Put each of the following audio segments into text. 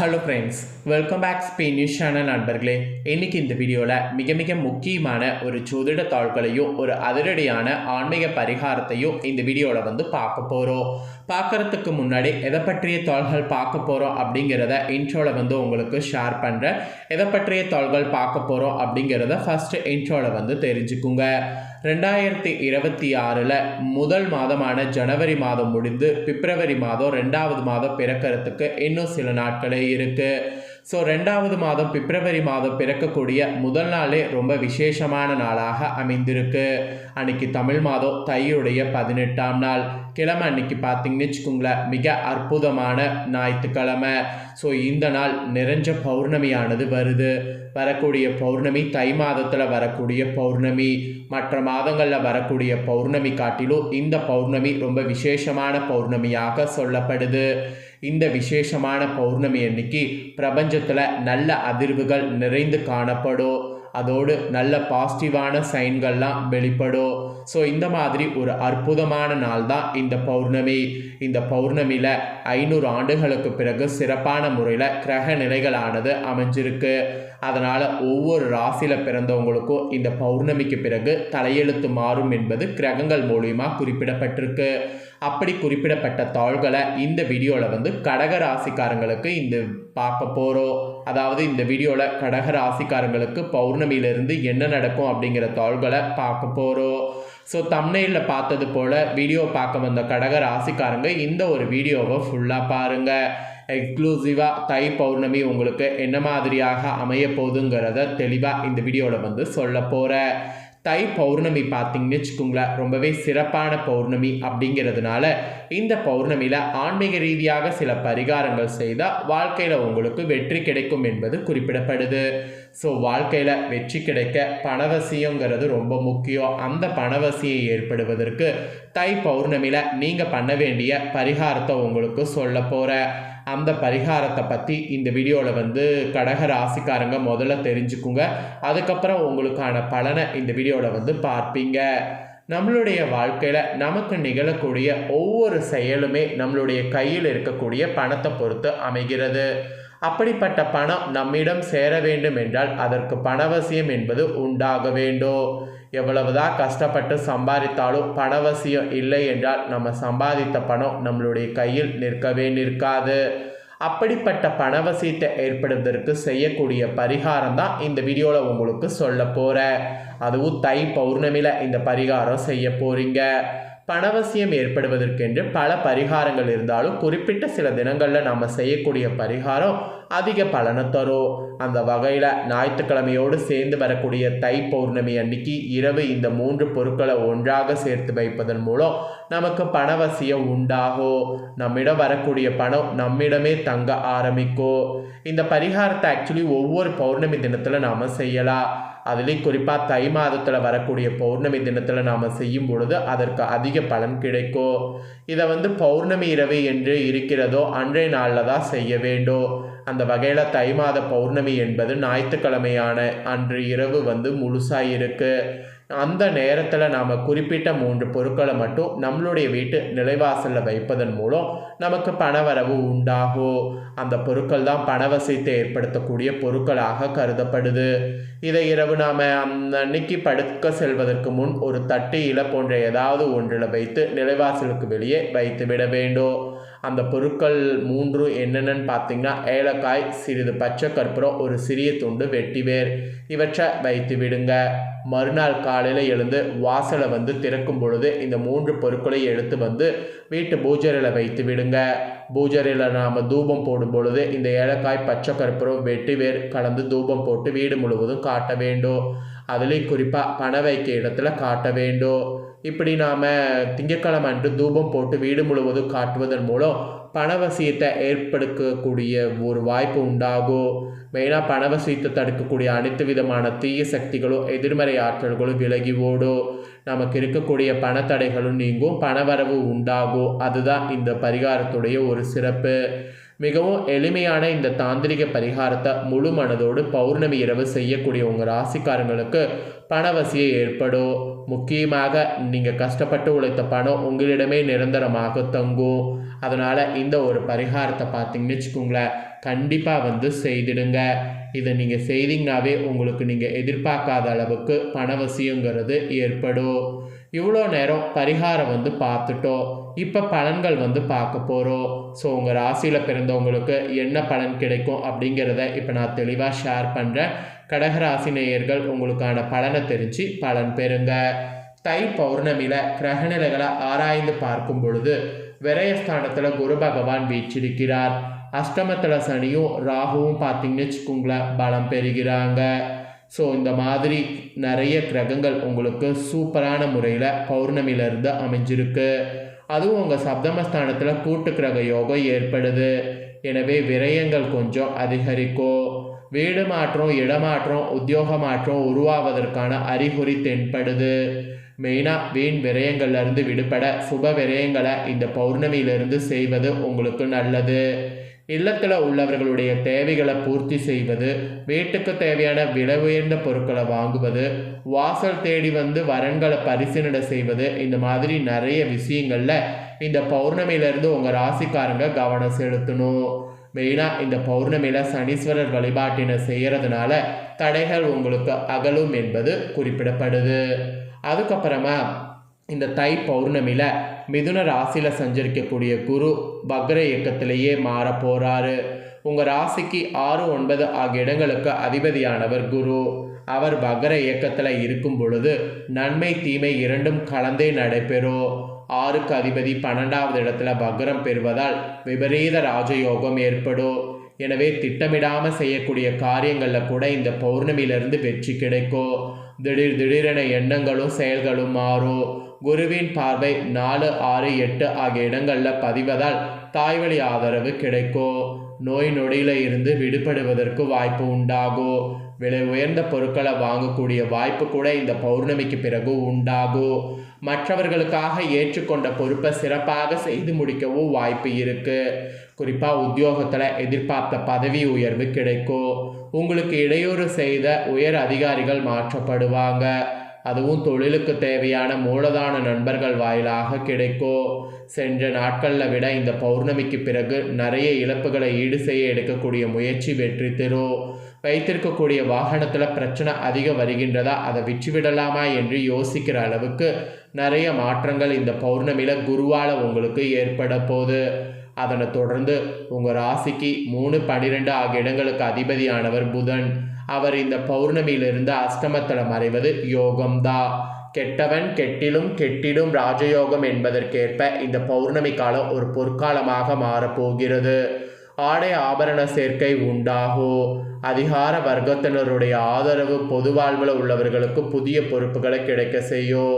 Hello friends welcome back Spain news channel நண்பர்களே. இன்னைக்கு இந்த வீடியோவில் மிக மிக முக்கியமான ஒரு ஜோதிட தாள்களையும் ஒரு அதிரடியான ஆன்மீக பரிகாரத்தையும் இந்த வீடியோவில் வந்து பார்க்க போகிறோம் பார்க்கறதுக்கு முன்னாடி எதை பற்றிய தாள்கள் பார்க்க போகிறோம் அப்படிங்கிறத இன்ட்ரோவில் வந்து உங்களுக்கு ஷேர் பண்ணுறேன் எதை பற்றிய தாள்கள் பார்க்க போகிறோம் அப்படிங்கிறத ஃபஸ்ட்டு இன்ட்ரோவில் வந்து தெரிஞ்சுக்குங்க. ரெண்டாயிரத்தி இருபத்தி ஆறில் முதல் மாதமான ஜனவரி மாதம் முடிந்து பிப்ரவரி மாதம் ரெண்டாவது மாதம் பிறக்கிறதுக்கு இன்னும் சில நாட்களே இருக்குது ஸோ ரெண்டாவது மாதம் பிப்ரவரி மாதம் பிறக்கக்கூடிய முதல் நாளே ரொம்ப விசேஷமான நாளாக அமைந்திருக்கு. அன்னைக்கு தமிழ் மாதம் தையுடைய பதினெட்டாம் நாள். கிழமை அன்னைக்கு பார்த்தீங்கன்னு வச்சுக்கோங்களேன் மிக அற்புதமான ஞாயிற்றுக்கிழமை. ஸோ இந்த நாள் நிறைஞ்ச பௌர்ணமியானது வருது. வரக்கூடிய பௌர்ணமி தை மாதத்தில் வரக்கூடிய பௌர்ணமி மற்ற மாதங்களில் வரக்கூடிய பௌர்ணமி காட்டிலும் இந்த பௌர்ணமி ரொம்ப விசேஷமான பௌர்ணமியாக சொல்லப்படுது. இந்த விசேஷமான பௌர்ணமி அன்னைக்கு பிரபஞ்சத்தில் நல்ல அதிர்வுகள் நிறைந்து காணப்படும். அதோடு நல்ல பாசிட்டிவான சைன்கள்லாம் வெளிப்படும். ஸோ இந்த மாதிரி ஒரு அற்புதமான நாள் தான் இந்த பௌர்ணமி. இந்த பௌர்ணமியில் ஐநூறு ஆண்டுகளுக்கு பிறகு சிறப்பான முறையில் கிரக நிலைகளானது அமைஞ்சிருக்கு. அதனால் ஒவ்வொரு ராசியில் பிறந்தவங்களுக்கும் இந்த பௌர்ணமிக்கு பிறகு தலையெழுத்து மாறும் என்பது கிரகங்கள் மூலியமாக குறிப்பிடப்பட்டிருக்கு. அப்படி குறிப்பிடப்பட்ட தாள்களை இந்த வீடியோவில் வந்து கடக ராசிக்காரங்களுக்கு இந்த பார்க்க போகிறோம் அதாவது இந்த வீடியோவில் கடக ராசிக்காரங்களுக்கு பௌர்ணமியிலிருந்து என்ன நடக்கும் அப்படிங்கிற தாள்களை பார்க்க போகிறோம் ஸோ தம்னையில் பார்த்தது போல் வீடியோ பார்க்க வந்த கடக ராசிக்காரங்க இந்த ஒரு வீடியோவை ஃபுல்லாக பாருங்கள் எக்ஸ்க்ளூசிவாக தை பௌர்ணமி உங்களுக்கு என்ன மாதிரியாக அமைய போகுதுங்கிறத தெளிவாக இந்த வீடியோவில் வந்து சொல்ல போகிறேன் தை பௌர்ணமி பார்த்தீங்கன்னு வச்சுக்கோங்களேன் ரொம்பவே சிறப்பான பௌர்ணமி அப்படிங்கிறதுனால இந்த பௌர்ணமியில் ஆன்மீக ரீதியாக சில பரிகாரங்கள் செய்தால் வாழ்க்கையில் உங்களுக்கு வெற்றி கிடைக்கும் என்பது குறிப்பிடப்படுது. ஸோ வாழ்க்கையில் வெற்றி கிடைக்க பணவசியங்கிறது ரொம்ப முக்கியம். அந்த பணவசியம் ஏற்படுவதற்கு தை பௌர்ணமியில் நீங்கள் பண்ண வேண்டிய பரிகாரத்தை உங்களுக்கு சொல்ல போகிறேன் அந்த பரிகாரத்தை பற்றி இந்த வீடியோவில் வந்து கடக ராசிக்காரங்க முதல்ல தெரிஞ்சுக்குங்க. அதுக்கப்புறம் உங்களுக்கான பலனை இந்த வீடியோவில் வந்து பார்ப்பீங்க. நம்மளுடைய வாழ்க்கையில் நமக்கு நிகழக்கூடிய ஒவ்வொரு செயலுமே நம்மளுடைய கையில் இருக்கக்கூடிய பணத்தை பொறுத்து அமைகிறது. அப்படிப்பட்ட பணம் நம்மிடம் சேர வேண்டும் என்றால் அதற்கு பணவசியம் என்பது உண்டாக வேண்டும். எவ்வளவுதான் கஷ்டப்பட்டு சம்பாதித்தாலும் பணவசியம் இல்லை என்றால் நம்ம சம்பாதித்த பணம் நம்மளுடைய கையில் நிற்கவே நிற்காது. அப்படிப்பட்ட பணவசியத்தை ஏற்படுவதற்கு செய்யக்கூடிய பரிகாரம் தான் இந்த வீடியோவில் உங்களுக்கு சொல்ல போகிறேன் அதுவும் தை பௌர்ணமியில் இந்த பரிகாரம் செய்ய போகிறீங்க பணவசியம் ஏற்படுவதற்கென்று பல பரிகாரங்கள் இருந்தாலும் குறிப்பிட்ட சில தினங்களில் நாம் செய்யக்கூடிய பரிகாரம் அதிக பலனை தரும் அந்த வகையில் ஞாயிற்றுக்கிழமையோடு சேர்ந்து வரக்கூடிய தை பௌர்ணமி அன்னைக்கு இரவு இந்த மூன்று பொருட்களை ஒன்றாக சேர்த்து வைப்பதன் மூலம் நமக்கு பணவசியம் உண்டாகும் நம்மிடம் வரக்கூடிய பணம் நம்மிடமே தங்க ஆரம்பிக்கும் இந்த பரிகாரத்தை ஆக்சுவலி ஒவ்வொரு பௌர்ணமி தினத்தில் நாம் செய்யலாம். அதுலேயும் குறிப்பாக தை மாதத்தில் வரக்கூடிய பௌர்ணமி தினத்தில் நாம் செய்யும் பொழுது அதற்கு அதிக பலன் கிடைக்கும் இதை வந்து பௌர்ணமி இரவு என்று இருக்கிறதோ அன்றைய நாளில் தான் செய்ய வேண்டும். அந்த வகையில் தை மாத பௌர்ணமி என்பது ஞாயிற்றுக்கிழமையான அன்று இரவு வந்து முழுசாக இருக்குது அந்த நேரத்தில் நாம் குறிப்பிட்ட மூன்று பொருட்களை மட்டும் நம்மளுடைய வீட்டு நிலைவாசலில் வைப்பதன் மூலம் நமக்கு பணவரவு உண்டாகும் அந்த பொருட்கள் தான் பணவசியத்தை ஏற்படுத்தக்கூடிய பொருட்களாக கருதப்படுது. இதை இரவு நாம் அன்னைக்கு படுக்க செல்வதற்கு முன் ஒரு தட்டு இலை போன்ற ஏதாவது ஒன்றில் வைத்து நிலைவாசலுக்கு வெளியே வைத்து விட வேண்டும். அந்த பொருட்கள் மூன்று என்னென்னு பார்த்தீங்கன்னா ஏலக்காய் சிறிது பச்சை கற்பூரம் ஒரு சிறிய துண்டு வெட்டிவேர். இவற்றை வைத்து விடுங்க. மறுநாள் காலையில் எழுந்து வாசலை வந்து திறக்கும் பொழுது இந்த மூன்று பொருட்களை எடுத்து வந்து வீட்டு பூஜரையில் வைத்து விடுங்க. பூஜரையில் நாம் தூபம் போடும் பொழுது இந்த ஏலக்காய் பச்சை கற்பூரம் வெட்டி வேர் கலந்து தூபம் போட்டு வீடு முழுவதும் காட்ட வேண்டும். அதுலேயும் குறிப்பாக பண வைக்க இடத்துல காட்ட வேண்டும். இப்படி நாம் திங்கட்கிழமை அன்று தூபம் போட்டு வீடு முழுவதும் காட்டுவதன் மூலம் பணவசியத்தை ஏற்படுத்தக்கூடிய ஒரு வாய்ப்பு உண்டாகும் மெயினாக பணவசியத்தை தடுக்கக்கூடிய அனைத்து விதமான தீய சக்திகளும் எதிர்மறை ஆற்றல்களும் விலகி ஓடும் நமக்கு இருக்கக்கூடிய பணத்தடைகளும் நீங்கும் பணவரவு உண்டாகும் அதுதான் இந்த பரிகாரத்துடைய ஒரு சிறப்பு. மிகவும் எளிமையான இந்த தாந்திரிக பரிகாரத்தை முழு மனதோடு பௌர்ணமி இரவு செய்யக்கூடிய உங்கள் ராசிக்காரங்களுக்கு பணவசியம் ஏற்படும் முக்கியமாக நீங்கள் கஷ்டப்பட்டு உழைத்த பணம் உங்களிடமே நிரந்தரமாக தங்கும். அதனால் இந்த ஒரு பரிகாரத்தை பார்த்தீங்கன்னு வச்சுக்கோங்களேன் கண்டிப்பாக வந்து செய்திடுங்க. இதை நீங்கள் செய்தீங்கனாவே உங்களுக்கு நீங்கள் எதிர்பார்க்காத அளவுக்கு பணவசியங்கிறது ஏற்படும். இவ்வளோ நேரம் பரிகாரம் வந்து பார்த்துட்டோம். இப்போ பலன்கள் வந்து பார்க்க போகிறோம் ஸோ உங்கள் ராசியில் பிறந்தவங்களுக்கு என்ன பலன் கிடைக்கும் அப்படிங்கிறத இப்போ நான் தெளிவாக ஷேர் பண்ணுறேன் கடகராசி நேயர்கள் உங்களுக்கான பலனை தெரிஞ்சு பலன் பெறுங்க. தை பௌர்ணமியில் கிரகநிலைகளை ஆராய்ந்து பார்க்கும் பொழுது விரயஸ்தானத்தில் குரு பகவான் வீச்சிருக்கிறார் அஷ்டமத்தில் சனியும் ராகுவும் பார்த்தீங்கன்னு வச்சுக்கோங்களேன் பலம் பெறுகிறாங்க. ஸோ இந்த மாதிரி நிறைய கிரகங்கள் உங்களுக்கு சூப்பரான முறையில் பௌர்ணமியிலிருந்து அமைஞ்சிருக்கு. அதுவும் உங்கள் சப்தமஸ்தானத்தில் கூட்டு கிரக யோகம் ஏற்படுது. எனவே விரயங்கள் கொஞ்சம் அதிகரிக்கும். வீடு மாற்றம் இடமாற்றம் உத்தியோக மாற்றம் உருவாவதற்கான அறிகுறி தென்படுது. மெயினாக வீண் விரயங்கள்லேருந்து விடுபட சுப விரயங்களை இந்த பௌர்ணமியிலிருந்து செய்வது உங்களுக்கு நல்லது. இல்லத்தில் உள்ளவர்களுடைய தேவைகளை பூர்த்தி செய்வது வீட்டுக்கு தேவையான விலை உயர்ந்த பொருட்களை வாங்குவது வாசல் தேடி வந்து வரன்களை பரிசீலனை செய்வது இந்த மாதிரி நிறைய விஷயங்களில் இந்த பௌர்ணமியிலேருந்து உங்கள் ராசிக்காரங்க கவனம் செலுத்தணும். மெயினாக இந்த பௌர்ணமியில் சனீஸ்வரர் வழிபாட்டினை செய்கிறதுனால தடைகள் உங்களுக்கு அகலும் என்பது குறிப்பிடப்படுது. அதுக்கப்புறமா இந்த தை பௌர்ணமியில் மிதுன ராசியில் சஞ்சரிக்கக்கூடிய குரு பக்ர இயக்கத்திலேயே மாற போகிறாரு உங்கள் ராசிக்கு ஆறு ஒன்பது ஆகிய இடங்களுக்கு அதிபதியானவர் குரு. அவர் பக்ர இயக்கத்தில் இருக்கும் பொழுது நன்மை தீமை இரண்டும் கலந்தே நடைபெறும். ஆறுக்கு அதிபதி பன்னெண்டாவது இடத்துல பக்ரம் பெறுவதால் விபரீத ராஜயோகம் ஏற்படும். எனவே திட்டமிடாமல் செய்யக்கூடிய காரியங்களில் கூட இந்த பௌர்ணமியிலிருந்து வெற்றி கிடைக்கும். திடீர் திடீரென எண்ணங்களும் செயல்களும் மாறும் குருவின் பார்வை நாலு ஆறு எட்டு ஆகிய இடங்களில் பதிவதால் தாய்வழி ஆதரவு கிடைக்கும் நோய் நொடியில் இருந்து விடுபடுவதற்கு வாய்ப்பு உண்டாகும் விலை உயர்ந்த பொருட்களை வாங்கக்கூடிய வாய்ப்பு கூட இந்த பௌர்ணமிக்கு பிறகு உண்டாகும் மற்றவர்களுக்காக ஏற்றுக்கொண்ட பொறுப்பை சிறப்பாக செய்து முடிக்கவும் வாய்ப்பு இருக்குது குறிப்பாக உத்தியோகத்தில் எதிர்பார்த்த பதவி உயர்வு கிடைக்கும். உங்களுக்கு இடையூறு செய்த உயர் அதிகாரிகள் மாற்றப்படுவாங்க. அதுவும் தொழிலுக்கு தேவையான மூலதான நண்பர்கள் வாயிலாக கிடைக்கும். சென்ற நாட்களில் விட இந்த பௌர்ணமிக்கு பிறகு நிறைய இழப்புகளை ஈடு செய்ய எடுக்கக்கூடிய முயற்சி வெற்றி தரும் வைத்திருக்கக்கூடிய வாகனத்தில் பிரச்சனை அதிகம் வருகின்றதா? அதை விற்றுவிடலாமா என்று யோசிக்கிற அளவுக்கு நிறைய மாற்றங்கள் இந்த பௌர்ணமியில் குருவால் உங்களுக்கு ஏற்பட போகுது. அதனை தொடர்ந்து உங்கள் ராசிக்கு மூணு பன்னிரெண்டு ஆகிய இடங்களுக்கு அதிபதியானவர் புதன். அவர் இந்த பௌர்ணமியிலிருந்து அஷ்டமத்தில் மறைவது யோகம்தான் கெட்டவன் கெட்டிலும் கெட்டிடும் ராஜயோகம் என்பதற்கேற்ப இந்த பௌர்ணமி காலம் ஒரு பொற்காலமாக மாறப்போகிறது. ஆடை ஆபரண சேர்க்கை உண்டாகும். அதிகார வர்க்கத்தினருடைய ஆதரவு பொது வாழ்வில் உள்ளவர்களுக்கு புதிய பொறுப்புகளை கிடைக்க செய்யும்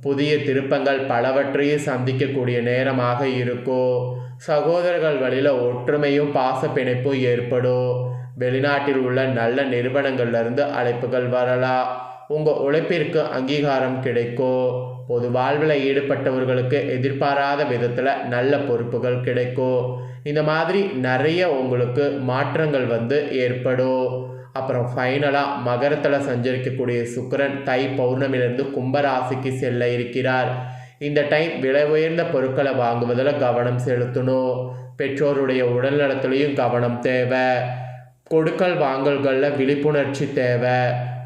புதிய திருப்பங்கள் பலவற்றையும் சந்திக்கக்கூடிய நேரமாக இருக்கும் சகோதரர்கள் வழியில் ஒற்றுமையும் பாச பிணைப்பும் ஏற்படும் வெளிநாட்டில் உள்ள நல்ல நிறுவனங்கள்லேருந்து அழைப்புகள் வரலாம் உங்கள் உழைப்பிற்கு அங்கீகாரம் கிடைக்கும் பொது வாழ்வில் ஈடுபட்டவர்களுக்கு எதிர்பாராத விதத்தில் நல்ல பொறுப்புகள் கிடைக்கும் இந்த மாதிரி நிறைய உங்களுக்கு மாற்றங்கள் வந்து ஏற்படும். அப்புறம் ஃபைனலாக மகரத்தில் சஞ்சரிக்கக்கூடிய சுக்கரன் தை பௌர்ணமியிலிருந்து கும்பராசிக்கு செல்ல இருக்கிறார். இந்த டைம் விலை உயர்ந்த பொருட்களை வாங்குவதில் கவனம் செலுத்தணும். பெற்றோருடைய உடல்நலத்திலையும் கவனம் தேவை. கொடுக்கல் வாங்கல்களில் விழிப்புணர்ச்சி தேவை.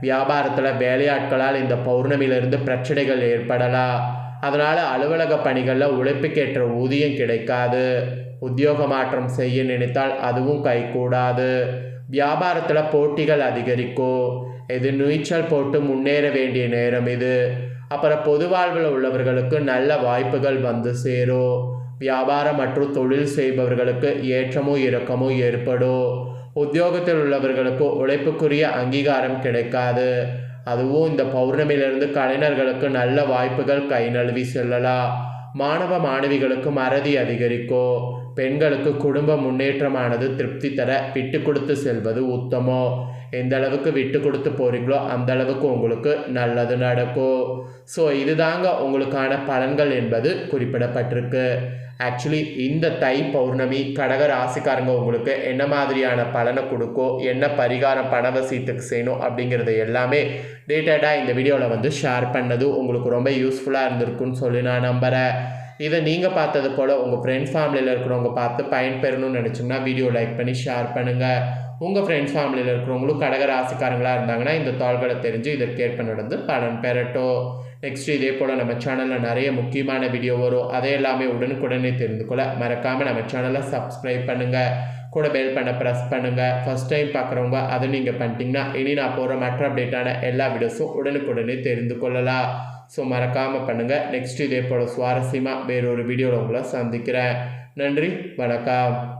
வியாபாரத்தில் வேலையாட்களால் இந்த பௌர்ணமியிலிருந்து பிரச்சனைகள் ஏற்படலாம். அதனால் அலுவலக பணிகளில் உழைப்புக்கேற்ற ஊதியம் கிடைக்காது. உத்தியோக மாற்றம் செய்ய நினைத்தால் அதுவும் கைகூடாது. வியாபாரத்தில் போட்டிகள் அதிகரிக்கும். இது நீச்சல் போட்டு முன்னேற வேண்டிய நேரம் இது. அப்புறம் பொது வாழ்வில் உள்ளவர்களுக்கு நல்ல வாய்ப்புகள் வந்து சேரும். வியாபாரம் மற்றும் தொழில் செய்பவர்களுக்கு ஏற்றமும் இறக்கமும் ஏற்படும். உத்தியோகத்தில் உள்ளவர்களுக்கு உழைப்புக்குரிய அங்கீகாரம் கிடைக்காது. அதுவும் இந்த பௌர்ணமியிலிருந்து கலைஞர்களுக்கு நல்ல வாய்ப்புகள் கை நழுவி செல்லலாம். மாணவ மாணவிகளுக்கு மறதி அதிகரிக்கும். பெண்களுக்கு குடும்ப முன்னேற்றமானது திருப்தி தர விட்டு கொடுத்து செல்வது உத்தமோ எந்த அளவுக்கு விட்டு கொடுத்து போகிறீங்களோ அந்த அளவுக்கு உங்களுக்கு நல்லது நடக்கும். ஸோ இதுதாங்க உங்களுக்கான பலன்கள் என்பது குறிப்பிடப்பட்டிருக்கு. ஆக்சுவலி இந்த தை பௌர்ணமி கடக ராசிக்காரங்க உங்களுக்கு என்ன மாதிரியான பலனை கொடுக்கும் என்ன பரிகாரம் பணவசீட்டுக்கு செய்யணும் அப்படிங்கிறது எல்லாமே டீட்டெயிலாக இந்த வீடியோவில் வந்து ஷேர் பண்ணது உங்களுக்கு ரொம்ப யூஸ்ஃபுல்லாக இருந்திருக்குன்னு சொல்லி நான் நம்புகிறேன் இதை நீங்கள் பார்த்தது போல் உங்கள் ஃப்ரெண்ட்ஸ் ஃபேமிலியில் இருக்கிறவங்க பார்த்து பயன்பெறணும்னு நினச்சிங்கன்னா வீடியோ லைக் பண்ணி ஷேர் பண்ணுங்கள் உங்கள் ஃப்ரெண்ட்ஸ் ஃபேமிலியில் இருக்கிறவங்களும் கடக ராசிக்காரங்களாக இருந்தாங்கன்னா இந்த தாள்களை தெரிஞ்சு இதற்கேற்ப நடந்து பலன் பெறட்டும். நெக்ஸ்ட் இதே போல் நம்ம சேனலில் நிறைய முக்கியமான வீடியோ வரும். அதை எல்லாமே உடனுக்குடனே தெரிந்து கொள்ள மறக்காமல் நம்ம சேனலை சப்ஸ்கிரைப் பண்ணுங்கள் கூட பெல் பண்ண ப்ரெஸ் பண்ணுங்கள் ஃபஸ்ட் டைம் பார்க்குறவங்க அதை நீங்கள் பண்ணிட்டீங்கன்னா இனி நான் போகிற மற்ற அப்டேட்டான எல்லா வீடியோஸும் உடனுக்குடனே தெரிந்து கொள்ளலாம். ஸோ மறக்காமல் பண்ணுங்கள் நெக்ஸ்ட் இதே போல் சுவாரஸ்யமாக வேறொரு வீடியோவில் உங்களை சந்திக்கிறேன். நன்றி வணக்கம்.